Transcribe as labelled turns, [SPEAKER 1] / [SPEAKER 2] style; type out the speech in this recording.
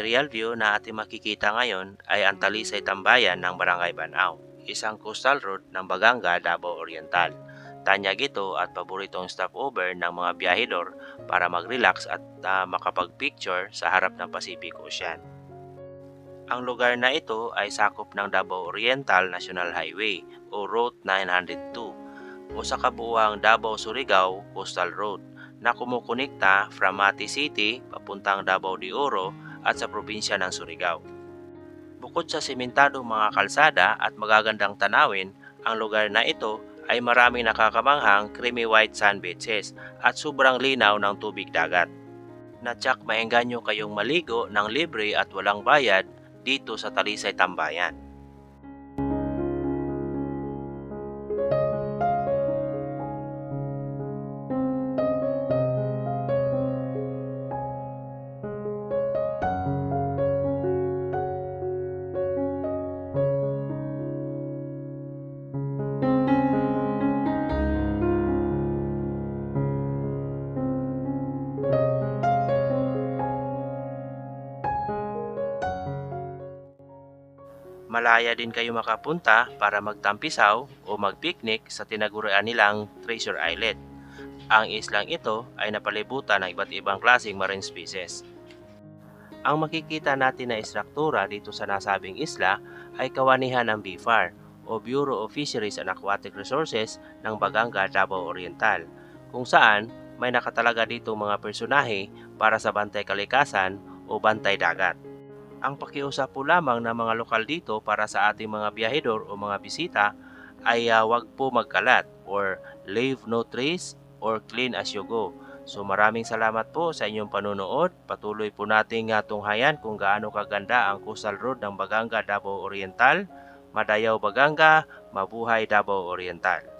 [SPEAKER 1] Aerial view na ating makikita ngayon ay ang Talisay Tambayan ng Barangay Banao, isang coastal road ng Baganga, Davao Oriental. Tanyag ito at paboritong stopover ng mga biyahedor para mag-relax at ah, makapag-picture sa harap ng Pacific Ocean. Ang lugar na ito ay sakop ng Davao Oriental National Highway o Route 902 o sa kabuuang Davao-Surigao Coastal Road na kumukonekta from Mati City papuntang Davao de Oro at sa probinsya ng Surigao. Bukod sa simentadong mga kalsada at magagandang tanawin, ang lugar na ito ay maraming nakakamanghang creamy white sand beaches at sobrang linaw ng tubig dagat. Natsak maengganyo kayong maligo ng libre at walang bayad dito sa Talisay Tambayan. Malaya din kayo makapunta para magtampisaw o magpiknik sa tinagurian nilang Treasure Islet. Ang islang ito ay napalibutan ng iba't ibang klaseng marine species. Ang makikita natin na istruktura dito sa nasabing isla ay kawanihan ng BFAR o Bureau of Fisheries and Aquatic Resources ng Baganga, Davao Oriental, kung saan may nakatalaga dito mga personahe para sa bantay kalikasan o bantay dagat. Ang pakiusap po lamang ng mga lokal dito para sa ating mga biyahedor o mga bisita ay ah, wag po magkalat or leave no trace or clean as you go. So maraming salamat po sa inyong panunood. Patuloy po nating uh, tunghayan kung gaano kaganda ang coastal road ng Baganga, Davao Oriental. Madayaw Baganga, mabuhay Davao Oriental.